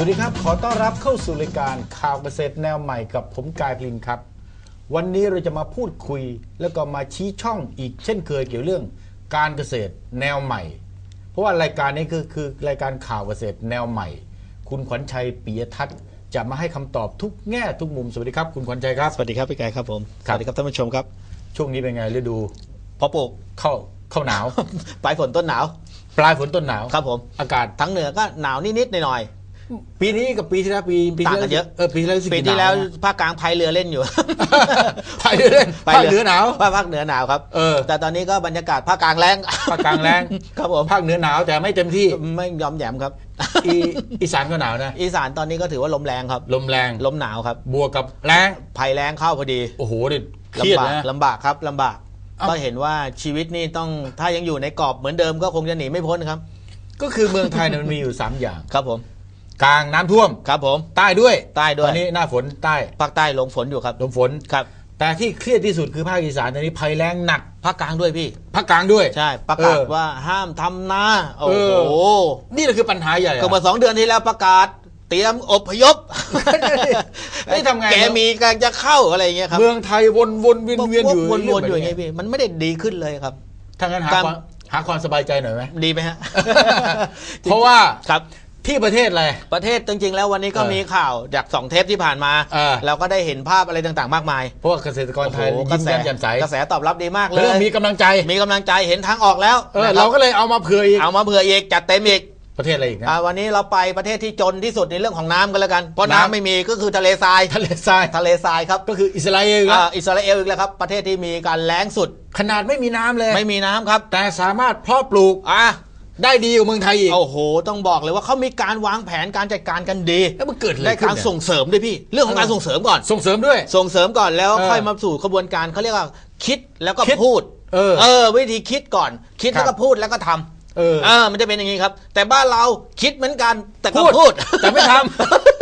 วัสดีครับ ขอต้อนรับเข้าสู่รายการข่าวเกษตรแนวใหม่กับผมกายพลินครับ วันนี้เราจะมาพูดคุยแล้วก็มาชี้ช่องอีกเช่นเคยเกี่ยวเรื่องการเกษตรแนวใหม่ เพราะว่ารายการนี้คือคือรายการข่าวเกษตรแนวใหม่ คุณขวัญชัยปิยทัศน์จะมาให้คำตอบทุกแง่ทุกมุมสวัสดีครับคุณขวัญชัยครับ สวัสดีครับพี่กายครับผมครับสวัสดีครับท่านผู้ชมครับช่วงนี้เป็นไงฤดูพอปลูก เข้าเข้าหนาว ปลายฝนต้นหนาว ปลายฝนต้นหนาวครับผม อากาศทั้งเหนือก็หนาวนิดๆหน่อย ปีนี้กับปีที่แล้วปีปีต่างกันเยอะ เออปีที่แล้วรู้สึกๆปีที่แล้วหนนะภาคกลางพายเรือเล่นอยู่ ภายเรือเล่นภาคเหนือหนาว ภาคภาคเหนือหนาวครับเออ แต่ตอนนี้ก็บรรยากาศภาคกลางแรงภาคกลางแรงครับผมภาคเหนือหนาวแต่ไม่เต็มที่ไม่ยอมแหยมครับ อีอีสานก็หนาวนะอีสานตอนนี้ก็ถือว่าลมแรงครับลมแรงลมหนาวครับบวกกับแรงภัยแรงเข้าพอดีโอ้โหนี่เครียดลำบากนะ ลำบากครับลำบาก เอ้า ก็เห็นว่าชีวิตนี่ต้องถ้ายังอยู่ในกรอบเหมือนเดิมก็คงจะหนีไม่พ้นครับ ก็คือเมืองไทยเนี่ยมันมีอยู่ 3 อย่าง ครับผม กลางน้ำท่วม ครับผม ใต้ด้วยใต้ด้วย ตอนนี้หน้าฝนใต้ภาคใต้ลงฝนอยู่ครับลมฝน ครับแต่ที่เครียดที่สุดคือภาคอีสานตอนนี้ภัยแรงหนักภาคกลางด้วยพี่ ภาคกลางด้วยใช่ประกาศเออ ว่าห้ามทำนาโอ้เอโหอนี่แหละคือปัญหาใหญ่อะ ก็เมื่อสองเดือนที่แล้วประกาศ เตรียมอพยพนี่ทำไง แกมีการจะเข้าอะไรอย่างเงี้ยครับเมืองไทยวนวนเวียนเวียนอยู่วนวนๆอยู่อย่างเงี้เงี้ยพี่มันไม่ได้ดีขึ้นเลยครับ ถ้างั้นหาการ ความหาความสบายใจหน่อยไหม ดีไหมฮะ เพราะว่า ครับ ที่ประเทศอะไร ประเทศจริงๆ แล้ววันนี้ก็เออมีข่าวจากสองเทปที่ผ่านมา เออ เราก็ได้เห็นภาพอะไรต่างๆ มากมายเพราะว่าเกษตรกรไทยโอ้โหยิ้มแย้มแจ่มใสกระแสตอบรับดีมากเลย เริ่มมีกำลังใจมีกำลังใจเห็นทางออกแล้วเออนะคบเราก็เลยเอามาเผื่ออีกเอามาเผื่ออีกจัดเต็มอีกประเทศอะไรอีกนะ อ่าวันนี้เราไปประเทศที่จนที่สุดในเรื่องของน้ำกันแล้วกัน เพราะน้ำน้ำ ไม่มีก็คือทะเลทรายทะเลทรายทะเลทรายครับก็คืออิสราเอลอีกแล้วอ่าอิสราเอลอีกแล้วครับ ประเทศที่มีการแล้งสุด ขนาดไม่มีน้ำเลย ไม่มีน้ำครับ แต่สามารถเพาะปลูกอะ ได้ดีกว่าเมืองไทยอีกโอ้โห ต้องบอกเลยว่าเขามีการวางแผนการจัดการกันดีแล้วมันเกิดอะไรได้ขึ้นการเนี่ย ส่งเสริมด้วยพี่ เรื่องของการเออส่งเสริมก่อน ส่งเสริมด้วย ส่งเสริมก่อนแล้วเออค่อยมาสู่กระบวนการเขาเรียกว่าคิดแล้วก็คิดพูดเออเออวิธีคิดก่อน คิดครับ แล้วก็พูดแล้วก็ทำเออเออ มันจะเป็นอย่างนี้ครับ แต่บ้านเราคิดเหมือนกันแต่ก็พูดพูดแต่ไม่ทำคิด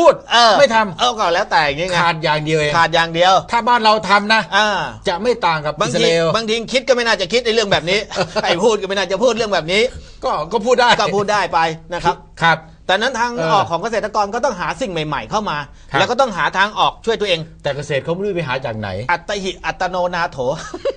พูดเออไม่ทำเออก็แล้วแต่อย่างงี้ไงขาดอย่างเดียวเองขาดอย่างเดียวถ้าบ้านเราทำนะอ่าจะไม่ต่างกับบางอิสทีราเอลบางทีคิดก็ไม่น่าจะคิดในเรื่องแบบนี้ ไอ้พูดก็ไม่น่าจะพูดเรื่องแบบนี้ ก็ก็พูดได้ก็พูดได้ไปนะครับ ครับ แต่นั้นทางเออออกของเกษตรกรก็ต้องหาสิ่งใหม่ ๆ เข้ามา ครับ แล้วก็ต้องหาทางออกช่วยตัวเอง แต่เกษตรเขาไม่รู้ไปหาจากไหน อัตหิอัตโนนาโถ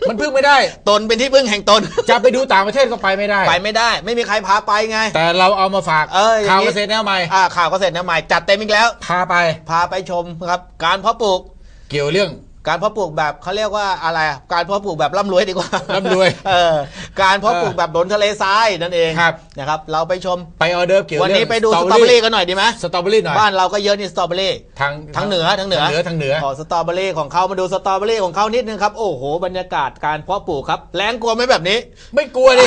มันพึ่งไม่ได้ ตนเป็นที่พึ่งแห่งตน จะไปดูต่างประเทศก็ไปไม่ได้ ไปไม่ได้ ไม่มีใครพาไปไง แต่เราเอามาฝากเอออย่างนี้ข่าวเกษตรแนวใหม่อ่าข่าวเกษตรแนวใหม่จัดเต็มอีกแล้ว พาไปพาไปชมครับ การเพาะปลูก เกี่ยวเรื่อง การเพาะปลูกแบบเขาเรียกว่าอะไรอะการเพาะปลูกแบบร่ำรวยดีกว่าร่ำรวยเออการเพาะปลูกแบบบนทะเลทรายนั่นเองครับนะครับ เราไปชมไปออเดิร์ฟเกี่ยววันเรื่องนี้ไปดูสตรอเบอรี่กันหน่อยดีไหมสตรอเบอรี่หน่อยบ้านเราก็เยอะนี่สตรอเบอรี่ทางทั้งเหนือทั้งเหนือทางเหนือทางเหนือขอสตรอเบอรี่ของเขามาดูสตรอเบอรี่ของเขานิดนึงครับโอ้โหบรรยากาศการเพาะปลูกครับแรงกลัวไหมแบบนี้ ไม่กลัวดิ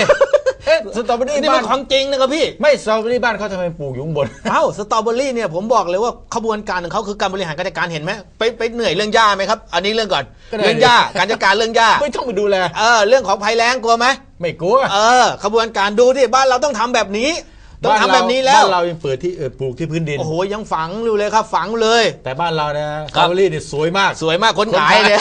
เอ๊ะสตรอเบอรี่นี่บ้ามันนของจริงนะครับพี่ ไม่สตรอเบอรี่บ้านเขาทำไมปลูกอยู่ข้างบน เอ้าสตรอเบอรี่เนี่ยผมบอกเลยว่าขบวนการของเขาคือการบริหารการจัดการเห็นไหมไปไปเหนื่อยเรื่องหญ้าไหมครับ อันนี้เรื่องก่อนก็ได้ เรื่องหญ้าการจัดการเรื่องหญ้าไม่ต้องไปดูแล เออเรื่องของภัยแล้งกลัวไหมไม่กลัว เออขบวนการดูที่บ้านเราต้องทำแบบนี้ ต้องทำบ้าแบเราบนี้แล้วบ้านเรายังเปิดที่เออปลูกที่พื้นดิน โอ้โหยังฝังอยู่เลยครับฝังเลย แต่บ้านเรานะสคตรรัอบเบอรี่เนี่ยสวยมากสวยมากคนขายเนี่ย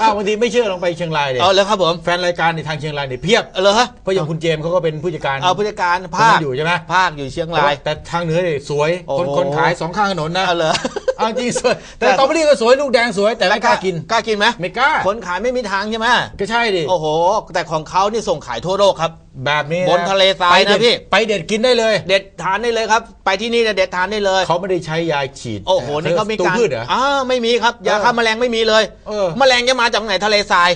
อ้าวบางทีไม่เชื่อลองไปเชียงรายเลยเอาเลยครับผมแฟนรายการในทางเชียงรายเนี่ยเพียบเอาเลยฮะเพราะอย่างคุณเจมส์เขาก็เป็นผู้จัดการเอาผู้จัดการคนภานั้คนอยู่ใช่ไหมภาคอยู่เชียงแต่รายว่าแต่ทางเหนือเนี่ยสวยโอ้โหคนคนขายสองข้างถนนนะเอาเลยเอาจริงสวยแต่สตรอเบอรี่ก็สวยลูกแดงสวยแต่ไม่กล้ากิน กล้ากินไหมไม่กล้า คนขายไม่มีทางใช่ไหมก็ใช่ดิ โอ้โห แต่ของเขานี่ส่งขายทั่วโลกครับ แบบนี้บนทะเลทรายไปเด็ดนะพี่ ไปเด็ดกินได้เลย เด็ดทานได้เลยครับ ไปที่นี่เนี่ยเด็ดทานได้เลย เขาไม่ได้ใช้ยาฉีด โอ้โห นี่เขามีตัวการพืชเหรออ่าไม่มีครับ ยาเออฆ่าแมลงไม่มีเลยเออแมลงจะมาจากไหนทะเลทราย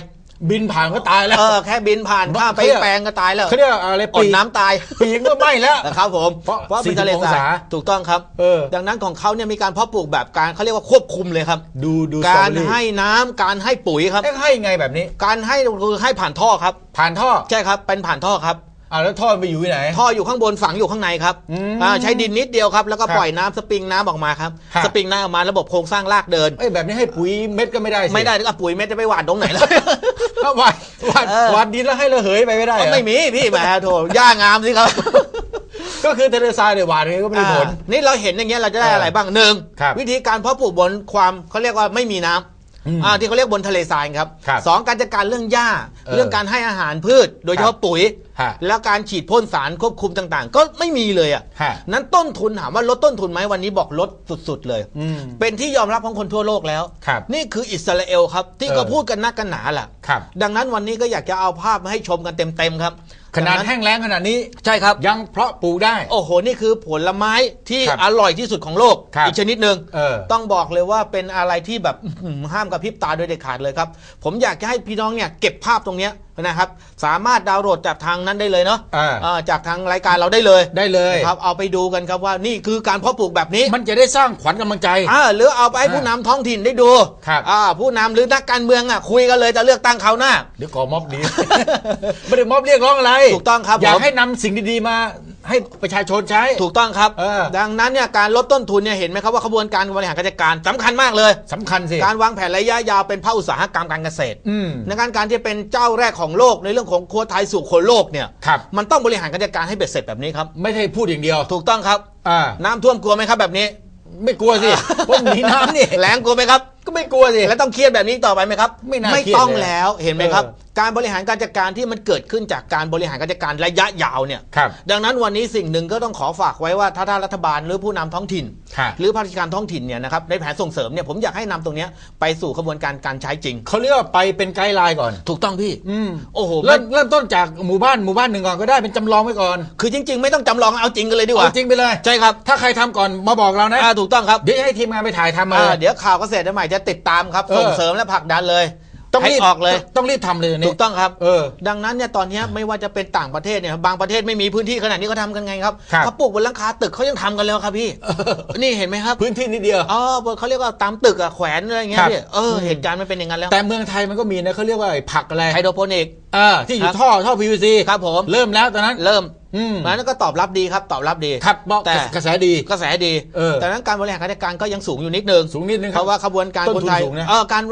บินผ่านก็ตายแล้วเออแค่บินผ่านข้ามไปเขาเรียกแปลงก็ตายแล้วเขาเรียกอะไรอดน้ำตายปีกก็ไหม้แล้วนะครับผมเพราะเป็นทะเล40องทราศายถูกต้องครับเออดังนั้นของเขาเนี่ยมีการเพาะปลูกแบบการเขาเรียกว่าควบคุมเลยครับ ดูดูสตรอการเบอรี่ให้น้ำการให้ปุ๋ยครับเอ๊ะให้ไงแบบนี้ การให้คือให้ผ่านท่อครับ ผ่านท่อใช่ครับเป็นผ่านท่อครับ อ่าแล้วท่อไปอยู่ที่ไหน ท่ออยู่ข้างบนฝังอยู่ข้างในครับอืมอ่าใช้ดินนิดเดียวครับ แล้วก็ครับปล่อยน้ำสปริงน้ำออกมาครับครับสปริงน้ำออกมาระบบโครงสร้างรากเดิน เอ้ยแบบนี้ให้ปุ๋ยเม็ดก็ไม่ได้สิไม่ได้ก็ปุ๋ยเม็ดจะไปหว่านตรงไหนล่ะถ้าหวานหวานเออ หวานดินแล้วให้ระเหยไปไม่ได้เหรอไม่มีพี่แหมโถย่างามสิครับก็คือทะเลทรายเนี่ยหวานยังไงก็ไม่ได้ผล อ่านี่เราเห็นอย่างเงี้ยเราจะได้เออออะไรบ้างหนึ่งครับ วิธีการเพาะปลูกบนความเขาเรียกว่าไม่มีน้ำ อืมอ่าที่เขาเรียกบนทะเลทรายครับครับสองการจัดการเรื่องหญ้าเออเรื่องการให้อาหารพืช โดยเฉครัพาะบปุ๋ย ฮะแล้วการฉีดพ่นสารควบคุมต่างๆ ก็ไม่มีเลยอะฮะ นั้นต้นทุนถามว่าลดต้นทุนไหมวันนี้บอกลดสุดๆเลย อืม เป็นที่ยอมรับของคนทั่วโลกแล้ว ครับนี่คืออิสราเอลครับ ที่เออ ก็พูดกันนักกันหนาแหละ ครับ ดังนั้นวันนี้ก็อยากจะเอาภาพมาให้ชมกันเต็มๆครับ ขนาดดังแห้งแล้งขนาดนี้ใช่ครับ ยังเพาะปลูกได้ โอ้โห นี่คือผลไม้ที่ครับอร่อยที่สุดของโลกครับอีกชนิดหนึ่งเออต้องบอกเลยว่าเป็นอะไรที่แบบอื้อหือห้ามกระพริบตาโดยเด็ดขาดเลยครับ ผมอยากจะให้พี่น้องเนี่ยเก็บภาพตรงเนี้ย นะครับ สามารถดาวน์โหลดจากทางนั้นได้เลยเนาะอ่า อ่าจากทางรายการเราได้เลยได้เลย นะครับเอาไปดูกันครับว่านี่คือการเพาะปลูกแบบนี้มันจะได้สร้างขวัญกำลังใจ อ่าหรือเอาไปให้อ่าผู้นำท้องถิ่นได้ดูครับอ่าผู้นำหรือนักการเมืองอะคุยกันเลยจะเลือกตั้งเขาวหน้า เดี๋ยวก่อม็อบดี ไม่ได้ม็อบเรียกร้องอะไรถูกต้องครับอยากผมให้นำสิ่งดีๆมา ให้ประชาชนใช้ ถูกต้องครับ เออ ดังนั้นเนี่ยการลดต้นทุนเนี่ยเห็นไหมครับว่าขบวนการบริหารการจัดการสำคัญมากเลย สำคัญสิ การวางแผนระยะยาวเป็นภาคอุตสาหกรรมการเกษตรอืม ในการการที่จะเป็นเจ้าแรกของโลกในเรื่องของครัวไทยสู่คนโลกเนี่ยครับ มันต้องบริหารการจัดการให้เบ็ดเสร็จแบบนี้ครับ ไม่ใช่พูดอย่างเดียวถูกต้องครับ อ่าน้ำท่วมกลัวไหมครับแบบนี้ ไม่กลัวสิ เพราะหนีน้ำนี่ แรงกลัวไหมครับ ก็ไม่กลัวสิแล้วต้องเครียดแบบนี้ต่อไปไหมครับ ไม่น่าเครียดต้องเลยแล้วเห็นไหมครับ เออการบริหารการจัดการที่มันเกิดขึ้นจากการบริหารการจัดการระยะยาวเนี่ยครับ ดังนั้นวันนี้สิ่งหนึ่งก็ต้องขอฝากไว้ว่าถ้าท่านรัฐบาลหรือผู้นำท้องถิ่น ค่ะ หรือภาคราชการท้องถิ่นเนี่ยนะครับในแผนส่งเสริมเนี่ยผมอยากให้นำตรงเนี้ยไปสู่กระบวนการการใช้จริง เขาเรียกว่าไปเป็นไกด์ไลน์ก่อน ถูกต้องพี่อืม โอ้โหเริ่มเริ่มต้นจากหมู่บ้านหมู่บ้านหนึ่งก่อนก็ได้เป็นจำลองไว้ก่อนคือจริง ๆ ไม่ต้องจำลองเอาจริงกันเลยดีกว่าเอาจริงไปเลย ใช่ครับถ้าใครทำก่อนมาบอกเรานะ อ่าถูกต้องครับ เดี๋ยวจะให้ทีมงานไปถ่ายทำมาอ่าเลยเดี๋ยวข่าวเกษตรใหม่จะติดตามครับเออส่งเสริมและผลักดันเลยต้องให้รีบออกเลย ต้องรีบทำเลยนี่ถูกต้องครับเออดังนั้นเนี่ยตอนเนี้ยไม่ว่าจะเป็นต่างประเทศเนี่ยบางประเทศไม่มีพื้นที่ขนาดนี้เขาทำกันไงครับครับเขาปลูกบนหลังคาตึกเขายังทำกันเลยครับพี่นี่เห็นไหมครับ พื้นที่นิดเดียวอ๋อเขาเรียกว่าตามตึกอะแขวนอะไรอย่างเงี้คยรับพี่เออเหตุการณ์มันเป็นอย่างนั้นแล้ว แต่เมืองไทยมันก็มีนะเขาเรียกว่าไอ้ผักอะไรไฮโดรโปนิกเออที่อครัยู่บท่อท่อ PVC ครับผมเริ่มแล้วตอนนั้นเริ่ม อืมนั้นก็ตอบรับดีครับตอบรับดีครับบอกแต่กระแสดีกระแสดีเออแต่นั้นการบริหารการจัดการก็ยังสูงอยู่นิดนึงสูงนิดนึงคเพรับราะว่าขบวนการต้นคนทุนไทยสูงนะเออการ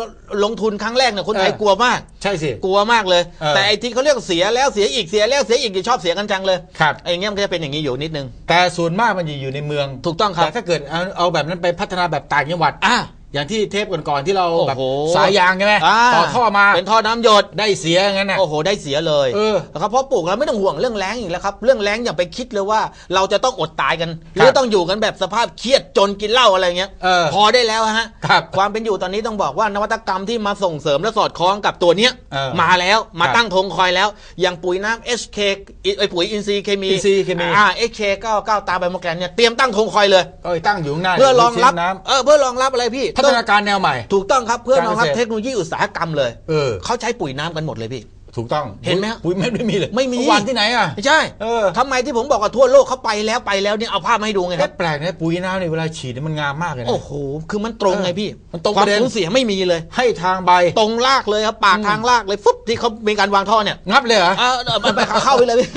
ลงทุนครั้งแรกเนี่ยคนไทยเออกลัวมาก ใช่สิกลัวมากเลยเออแต่ไอ้ที่เขาเรียกเสียแล้วเสียอีกเสียแล้วเสียอีกจะชอบเสียกันจังเลยครับไอ้เงี้ยมันก็จะเป็นอย่างนี้อยู่นิดนึงแต่ส่วนมากมันจะอยู่ในเมือง ถูกต้องครับแต่ถ้าเกิดเอาเอาแบบนั้นไปพัฒนาแบบต่างจังหวัดอะ อย่างที่เทปก่อนๆที่เราโอ้โหแบบสายยางใช่ไหมอ่า ต่อท่อมาเป็นท่อน้ำหยด ได้เสียอย่างนั้นน่ะโอ้โห ได้เสียเลยเออ นะครับเพราะปลูกแล้วไม่ต้องห่วงเรื่องแรงอีกแล้วครับ เรื่องแรงอย่าไปคิดเลยว่าเราจะต้องอดตายกัน หรือต้องอยู่กันแบบสภาพเครียดจนกินเหล้าอะไรเงี้ย เออพอได้แล้วฮะครับความเป็นอยู่ตอนนี้ต้องบอกว่านวัตกรรมที่มาส่งเสริมและสอดคล้องกับตัวเนี้ย เออมาแล้วมาครับตั้งธงคอยแล้ว อย่างปุ๋ยน้ำ HK อิไอยปุ๋ยอินทรีย์เคมี อินทรีย์เคมี อ่า HK 99ตาไบโมแกรนเนี่ยเตรียมตั้งธงคอยเลยก็ตั้งอยู่ข้างหน้าเพื่อรองรับน้ำ เออเพื่อรองรับอะไรพี่พัฒนาการแนวใหม่ ถูกต้องครับเพื่อรองรับการเกษตรเทคโนโลยีอุตสาหกรรมเลยเออ เขาใช้ปุ๋ยน้ำกันหมดเลยพี่ ถูกต้องเห็นไหมฮะปุ๋ยไม่ไม่มีเลยไม่มีหวานที่ไหนอะไม่ใช่เออทำไมที่ผมบอกว่าทั่วโลกเขาไปแล้วไปแล้วเนี่ยเอาภาพมาให้ดูไงคแค่รับแปลกนะปุ๋ยน้ำเนี่ยเวลาฉีดเนี่ยมันงามมากเลยนะโอ้โหคือมันตรงไงพี่มันตรงควาปมระเด็นสูญเสียไม่มีเลย ให้ทางใบตรงลากเลยครับปากทางลากเลยฟุ๊บที่เขามีการวางท่อเนี่ยงับเลยเหรอเออเออมันไปเข้าไปเลยพี่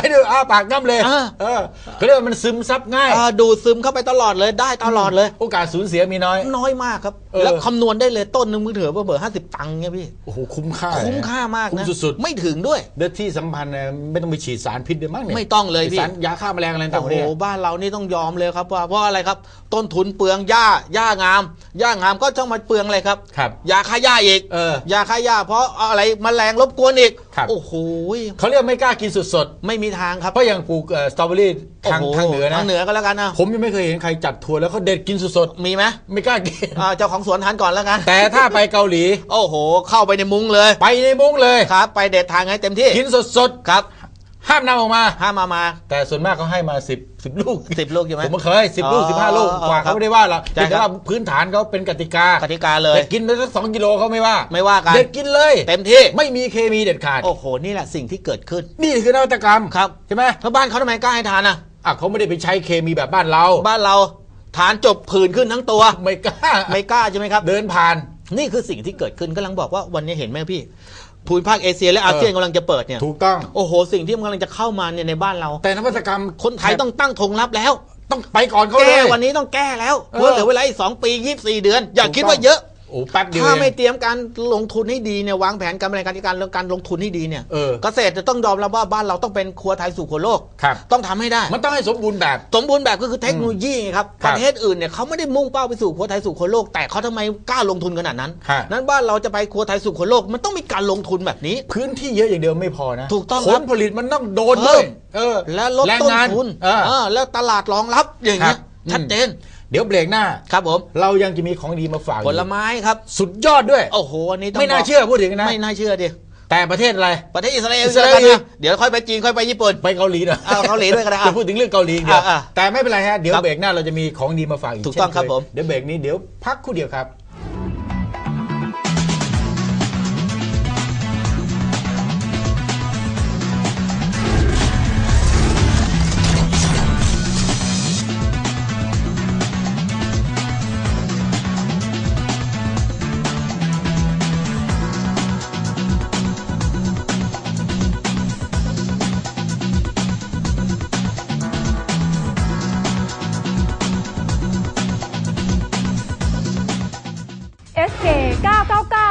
ให้ดูอ้าปากงับเลยอ่าเออเขาเรียกว่ามันซึมซับง่ายเออดูดซึมเข้าไปตลอดเลยได้ตลอดเลย โอกาสสูญเสียมีน้อย น้อยมากครับเออแล้วคำนวณได้เลยต้นหนึ่งมือถือเบอร์ห้าสิบตังค์เนี่ยพี่โอ้โหคุ้มค่าคุ้มค่ามากคุ้มนะสุดไม่ถึงด้วยๆเดือที่สัมพันธ์เนี่ยไม่ต้องไปฉีดสารพิษด้วยมั้งเนี่ยไม่ต้องเลยพี่ สารยาฆ่าแมลงอะไรต่างโอ้ๆโหเนี่ย บ้านเรานี่ต้องยอมเลยครับว่าเพราะอะไรครับ ต้นทุนเปลืองหญ้าหญ้างามหญ้างามก็ต้องมาเปลืองอะไรครับครับยาฆ่าหญ้าอีกเออยาฆ่าหญ้าเพราะอะไรแมลงรบกวนอีกครับ โอ้โหเขาเรียกไม่กล้ากินสดไม่มีทางครับๆเพราะอย่างปลูกเอ่อสตรอเบอรี่ทางโโทางเหนือนะทางเหนือก็แล้วกันนะผมยังไม่เคยเห็นใครจัดทัวร์แล้วเขาเด็ดกินสดมีไหมๆไม่กล้ากิน อ่าเจ้าของสวนทานก่อนแล้วกันแต่ถ้าไปเกาหลี โอ้โห เข้าไปในมุ้งเลย ไปในมุ้งเลย ครับ ไปเด็ดทางให้เต็มที่ กินสดครับๆ ห้ามนำออกมา ห้ามมามา แต่ส่วนมากเขาให้มา 10 10 ลูกสิบลูกใช่ไหม ผมก็เคย10ลูก อ๋อ15 ลูกกว่าครับเขาไม่ได้ว่าหรอกใช่แต่ครับว่าพื้นฐานเขาเป็นกติกากติกาเลยแต่กินไปสักสองกิโลเขาไม่ว่าไม่ว่ากัน เด็ดกินเลยเต็มที่ ไม่มีเคมีเด็ดขาด โอ้โห นี่แหละสิ่งที่เกิดขึ้น นี่คือนวัตกรรมครับ ใช่ไหมถ้าบ้านเขาทำไมกล้าให้ทานอะ อะเขาไม่ได้ไปใช้เคมีแบบบ้านเรา บ้านเราทานจบผื่นขึ้นทั้งตัว ไม่กล้าไม่กล้าใช่ไหมครับ เดินผ่าน นี่คือสิ่งที่เกิดขึ้นกำลังบอกว่าวันนี้เห็นไหมพี่ ภูมิภาคเอเชียและอาเซียนเออกำลังจะเปิดเนี่ยถูกต้องโอ้โหสิ่งที่มันกำลังจะเข้ามาเนี่ยในบ้านเรา แต่นวัตกรรมคนไทยต้องตั้งธงรับแล้ว ต้องไปก่อนเขาเลแก้ยวันนี้ต้องแก้แล้วเออเพราะเหลือเวลาอีกสองปียี่สี่เดือน อย่าถูกคิดต้องว่าเยอะ โอ้แป๊บเดียวถ้าเองไม่เตรียมการลงทุนให้ดีเนี่ยวางแผนการบริหารการจัดการเรื่องการลงทุนให้ดีเนี่ยเออเกษตรจะต้องยอมรับว่าบ้านเราต้องเป็นครัวไทยสู่ครัวโลกครับต้องทำให้ได้ มันต้องให้สมบูรณ์แบบ สมบูรณ์แบบก็คือเทคโนโลยีไงครับคปรับระเทศอื่นเนี่ยเขาไม่ได้มุ่งเป้าไปสู่ครัวไทยสู่ครัวโลก แต่เขาทำไมกล้าลงทุนขนาดนั้นฮะนั้นบ้านเราจะไปครัวไทยสู่ครัวโลก มันต้องมีการลงทุนแบบนี้ พื้นที่เยอะอย่างเดียวไม่พอนะถูกต้องผครัลบผลิตมันต้องโดนเพิ่ด้วยมเออและลดแรงต้นงานทุนเออเออแล้วตลาดรองรับอย่างเงี้ยครับชัดเจน เดี๋ยวเบรกหน้า ครับผม เรายังจะมีของดีมาฝากอยู่ผลไม้ครับ สุดยอดด้วย โอ้โหอันนี้ต้องไม่น่าบกเชื่อพูดถึงนะ ไม่น่าเชื่อดิแต่ประเทศอะไร ประเทศอิสราเอลอิสราเอลแล้วกันนะเดี๋ยวค่อยไปจีนค่อยไปญี่ปุ่น ไปเกาหลีหน่อยเอาเกาหลีด้วยก็ได้อะจะพูดถึงเรื่องเกาหลีอย่างเดียวอะอะแต่ไม่เป็นไรฮะ เดี๋ยวครับเบรกหน้าเราจะมีของดีมาฝากอีกถูกต้องเช่นครับเคยผม เดี๋ยวเบรกนี้เดี๋ยวพักครู่เดียวครับ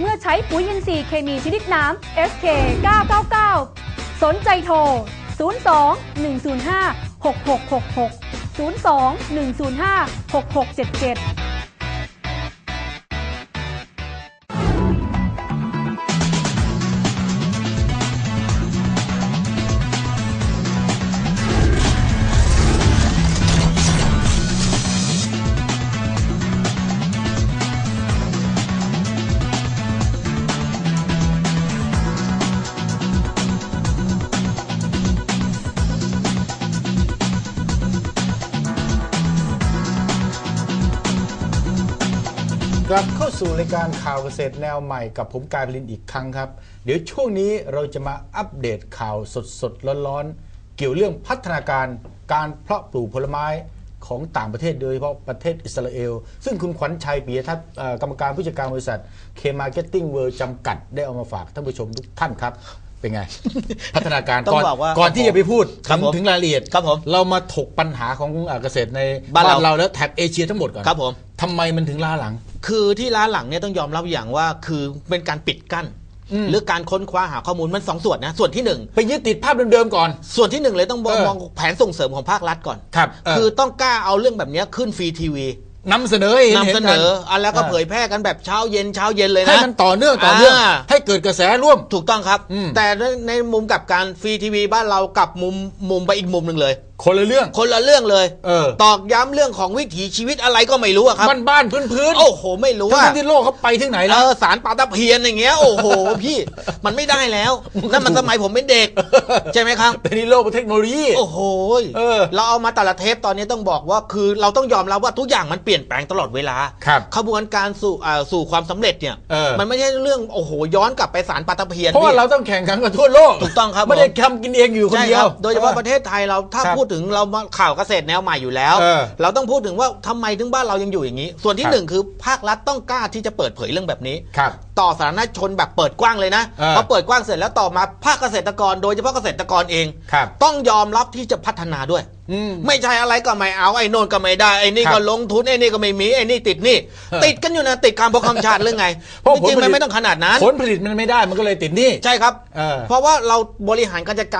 เมื่อใช้ปุ๋ยอินทรีย์เคมีชนิดน้ำ SK 999 สนใจโทร 02 105 6666 02 105 6677 กลับเข้าสู่รายการข่าวเกษตรแนวใหม่กับผมกายพลินอีกครั้งครับ เดี๋ยวช่วงนี้เราจะมาอัปเดตข่าวสดๆร้อนๆ เกี่ยวเรื่องพัฒนาการการเพาะปลูกผลไม้ของต่างประเทศโดยเฉพาะประเทศอิสราเอล ซึ่งคุณขวัญชัยปียทัศน์เอ่อกรรมการผู้จัดการบริษัทเคมาร์เก็ตติ้งเวิร์จำกัดได้เอามาฝากท่านผู้ชมทุกท่านครับเป็นไง พัฒนาการต้องก่อนบอกว่าก่อนที่จะไปพูดครัถึบงผมถึงรายละเอียดครับผมเรามาถกปัญหาของเอ่อเกษตรในบ้านเราเราแล้วแถบเอเชียทั้งหมดก่อนครับผมทำไมมันถึงล้าหลัง คือที่ร้านหลังเนี่ยต้องยอมรับอย่างว่าคือเป็นการปิดกั้นอืมหรือการค้นคว้าหาข้อมูลมันสองส่วนนะส่วนที่หนึ่งไปยึดติดภาพเดิมๆก่อน ส่วนที่หนึ่งเลยต้องมองเออมองแผนส่งเสริมของภาครัฐก่อนครับเออคือต้องกล้าเอาเรื่องแบบเนี้ยขึ้นฟรีทีวีนำเสนอให้ห็นำเสนห็ออันแล้วก็เผยแพร่กันแบบเช้าเย็นเช้าเย็นเลยให้นะมันต่อเนื่องต่อเนื่องอ่าให้เกิดกระแสร่วมถูกต้องครับอืมแต่ในในมุมกับการฟรีทีวีบ้านเรากลับมุมมุมไปอีกมุมหนึ่งเลย คนละเรื่อง คนละเรื่องเลย เออ ตอกย้ำเรื่องของวิถีชีวิตอะไรก็ไม่รู้อะครับ บ้านบ้านๆพื้นๆโอ้โห ไม่รู้ทั้ว่างที่โลกเขาไปถึงไหนเอแล้ว อสารปลาตะเพียนอย่างเงี้ยโอ้โห พี่มันไม่ได้แล้วนั่นมันสมัยผมเป็นเด็ก ใช่ไหมครับ แต่นี่โลกเป็นเทคโนโลยี โอ้โหเออเราเอามาแต่ละเทปตอนนี้ต้องบอกว่าคือเราต้องยอมรับว่าทุกอย่างมันเปลี่ยนแปลงตลอดเวลาครับขบวนการสู่อ่าสู่ความสำเร็จเนี่ย เออ มันไม่ใช่เรื่องโอ้โหย้อนกลับไปสารปลาตะเพียนเพราะว่าพี่ เราต้องแข่งขันกับทั่วโลกถูกต้องครับไม่ได้ผมทำกินเองอยู่คนใช่เดีคยรัว บโดยเฉพาะประเทศไทยเราถ้าครับพูดถึงเรามาข่าวเกษตรแนวใหม่อยู่แล้วเออเราต้องพูดถึงว่าทำไมถึงบ้านเรายังอยู่อย่างนี้ ส่วนที่ครับหนึ่งคือภาครัฐต้องกล้าที่จะเปิดเผยเรื่องแบบนี้ครับต่อสาธารณชนแบบเปิดกว้างเลยนะเออพอเปิดกว้างเสร็จแล้วต่อมาภาคเกษตรกร โดยเฉพาะเกษตรกรเองครับต้องยอมรับที่จะพัฒนาด้วยอืมไม่ใช่อะไรก็ไม่เอาไอ้โน่นก็ไม่ได้ไอ้นี่ครับก็ลงทุนไอ้นี่ก็ไม่มีไอ้นี่ติดหนี่เออติดกันอยู่นะติดการพกคำชาติเรื่องไงเพราะจริงๆผลผลิตมันไม่ต้องขนาดนั้นผลผลิตมันไม่ได้มันก็เลยติดหนี้ใช่ครับเออเพราะว่าเราบริหารการจัดการ